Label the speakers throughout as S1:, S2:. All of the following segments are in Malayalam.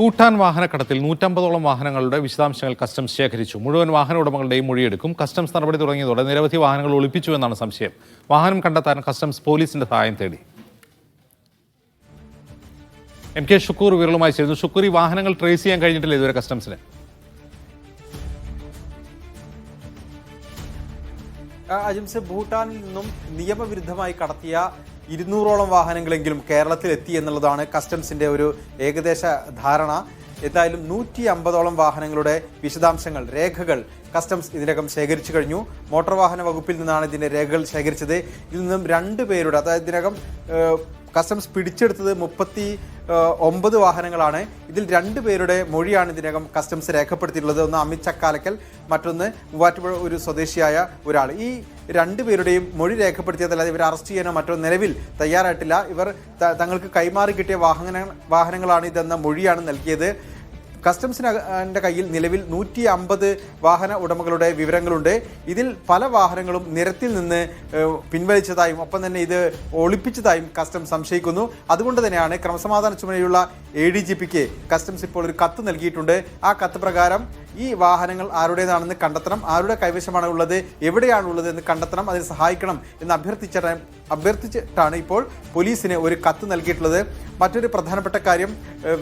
S1: ഭൂട്ടാൻ വാഹനക്കടത്തിൽ നൂറ്റമ്പതോളം വാഹനങ്ങളുടെ വിശദാംശങ്ങൾ കസ്റ്റംസ് ശേഖരിച്ചു. മുഴുവൻ വാഹന ഉടമകളുടെയും മൊഴിയെടുക്കും. കസ്റ്റംസ് നടപടി തുടങ്ങിയതോടെ നിരവധി വാഹനങ്ങൾ ഒളിപ്പിച്ചു എന്നാണ് സംശയം. വാഹനം കണ്ടെത്താൻ കസ്റ്റംസ് പോലീസിന്റെ സഹായം തേടി. എം കെ ഷുക്കൂർ വിരളുമായി ചേരുന്നു. ഷുക്കൂർ ഈ വാഹനങ്ങൾ ട്രേസ് ചെയ്യാൻ കഴിഞ്ഞിട്ടില്ല ഇതുവരെ കസ്റ്റംസിന്.
S2: അജിംസ് ഭൂട്ടാനിൽ നിന്നും നിയമവിരുദ്ധമായി കടത്തിയ ഇരുന്നൂറോളം വാഹനങ്ങളെങ്കിലും കേരളത്തിൽ എത്തി എന്നുള്ളതാണ് കസ്റ്റംസിന്റെ ഒരു ഏകദേശ ധാരണ. എന്തായാലും നൂറ്റി അമ്പതോളം വാഹനങ്ങളുടെ വിശദാംശങ്ങൾ രേഖകൾ കസ്റ്റംസ് ഇതിനകം ശേഖരിച്ചു കഴിഞ്ഞു. മോട്ടോർ വാഹന വകുപ്പിൽ നിന്നാണ് ഇതിന്റെ രേഖകൾ ശേഖരിച്ചത്. ഇതിൽ നിന്നും രണ്ട് പേരുടെ അതായത് ഇതിനകം കസ്റ്റംസ് പിടിച്ചെടുത്തത് മുപ്പത്തി ഒമ്പത് വാഹനങ്ങളാണ്. ഇതിൽ രണ്ട് പേരുടെ മൊഴിയാണ് ഇതിനകം കസ്റ്റംസ് രേഖപ്പെടുത്തിയിട്ടുള്ളത്. ഒന്ന് അമിത് ചക്കാലക്കൽ മറ്റൊന്ന് മൂവാറ്റുപുഴ ഒരു സ്വദേശിയായ ഒരാൾ. ഈ രണ്ട് പേരുടെയും മൊഴി രേഖപ്പെടുത്തിയതല്ലാതെ ഇവർ അറസ്റ്റ് ചെയ്യാനോ മറ്റോ നിലവിൽ തയ്യാറായിട്ടില്ല. ഇവർ തങ്ങൾക്ക് കൈമാറി കിട്ടിയ വാഹന വാഹനങ്ങളാണ് ഇതെന്ന മൊഴിയാണ് നൽകിയത്. കസ്റ്റംസിന്റെ കയ്യിൽ നിലവിൽ നൂറ്റി അമ്പത് വാഹന ഉടമകളുടെ വിവരങ്ങളുണ്ട്. ഇതിൽ പല വാഹനങ്ങളും നിരത്തിൽ നിന്ന് പിൻവലിച്ചതായും ഒപ്പം തന്നെ ഇത് ഒളിപ്പിച്ചതായും കസ്റ്റംസ് സംശയിക്കുന്നു. അതുകൊണ്ട് തന്നെയാണ് ക്രമസമാധാന ചുമതലയുള്ള എ ഡി ജി പിക്ക് കസ്റ്റംസ് ഇപ്പോൾ ഒരു കത്ത് നൽകിയിട്ടുണ്ട്. ആ കത്ത് പ്രകാരം ഈ വാഹനങ്ങൾ ആരുടേതാണെന്ന് കണ്ടെത്തണം ആരുടെ കൈവശമാണ് ഉള്ളത് എവിടെയാണ് ഉള്ളത് എന്ന് കണ്ടെത്തണം അതിന് സഹായിക്കണം എന്ന് അഭ്യർത്ഥിച്ച അഭ്യർത്ഥിച്ചിട്ടാണ് ഇപ്പോൾ പോലീസിന് ഒരു കത്ത് നൽകിയിട്ടുള്ളത്. മറ്റൊരു പ്രധാനപ്പെട്ട കാര്യം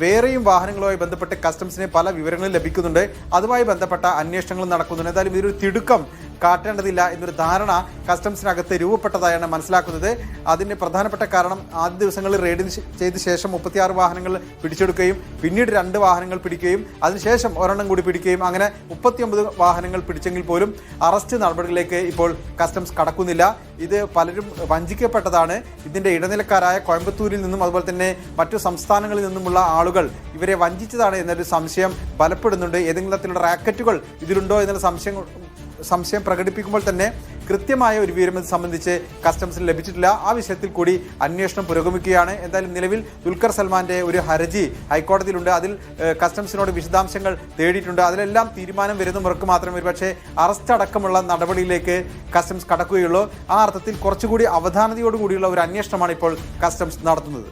S2: വേറെയും വാഹനങ്ങളുമായി ബന്ധപ്പെട്ട് കസ്റ്റംസിന് പല വിവരങ്ങളും ലഭിക്കുന്നുണ്ട്. അതുമായി ബന്ധപ്പെട്ട അന്വേഷണങ്ങളും നടക്കുന്നുണ്ട്. എന്തായാലും ഇതൊരു തിടുക്കം കാട്ടേണ്ടതില്ല എന്നൊരു ധാരണ കസ്റ്റംസിനകത്ത് രൂപപ്പെട്ടതായാണ് മനസ്സിലാക്കുന്നത്. അതിന് പ്രധാനപ്പെട്ട കാരണം ആദ്യ ദിവസങ്ങളിൽ റെയ്ഡ് ചെയ്ത ശേഷം മുപ്പത്തിയാറ് വാഹനങ്ങൾ പിടിച്ചെടുക്കുകയും പിന്നീട് രണ്ട് വാഹനങ്ങൾ പിടിക്കുകയും അതിനുശേഷം ഒരെണ്ണം കൂടി പിടിക്കുകയും അങ്ങനെ മുപ്പത്തിയൊമ്പത് വാഹനങ്ങൾ പിടിച്ചെങ്കിൽ പോലും അറസ്റ്റ് നടപടികളിലേക്ക് ഇപ്പോൾ കസ്റ്റംസ് കടക്കുന്നില്ല. ഇത് പലരും വഞ്ചിക്കപ്പെട്ടതാണ്. ഇതിന്റെ ഇടനിലക്കാരായ കോയമ്പത്തൂരിൽ നിന്നും അതുപോലെ തന്നെ മറ്റു സംസ്ഥാനങ്ങളിൽ നിന്നുമുള്ള ആളുകൾ ഇവരെ വഞ്ചിച്ചതാണ് എന്നൊരു സംശയം ബലപ്പെടുന്നുണ്ട്. ഏതെങ്കിലും തരത്തിലുള്ള റാക്കറ്റുകൾ ഇതിലുണ്ടോ എന്നുള്ള സംശയം സംശയം പ്രകടിപ്പിക്കുമ്പോൾ തന്നെ കൃത്യമായ ഒരു വിവരം ഇത് സംബന്ധിച്ച് കസ്റ്റംസിന് ലഭിച്ചിട്ടില്ല. ആ വിഷയത്തിൽ കൂടി അന്വേഷണം പുരോഗമിക്കുകയാണ്. എന്തായാലും നിലവിൽ ദുൽഖർ സൽമാന്റെ ഒരു ഹർജി ഹൈക്കോടതിയിലുണ്ട്. അതിൽ കസ്റ്റംസിനോട് വിശദാംശങ്ങൾ തേടിയിട്ടുണ്ട്. അതിലെല്ലാം തീരുമാനം വരുന്ന മുറക്ക് മാത്രമേ ഒരുപക്ഷെ അറസ്റ്റ് അടക്കമുള്ള നടപടിയിലേക്ക് കസ്റ്റംസ് കടക്കുകയുള്ളൂ. ആ അർത്ഥത്തിൽ കുറച്ചുകൂടി അവധാനതയോടുകൂടിയുള്ള ഒരു അന്വേഷണമാണ് ഇപ്പോൾ കസ്റ്റംസ് നടത്തുന്നത്.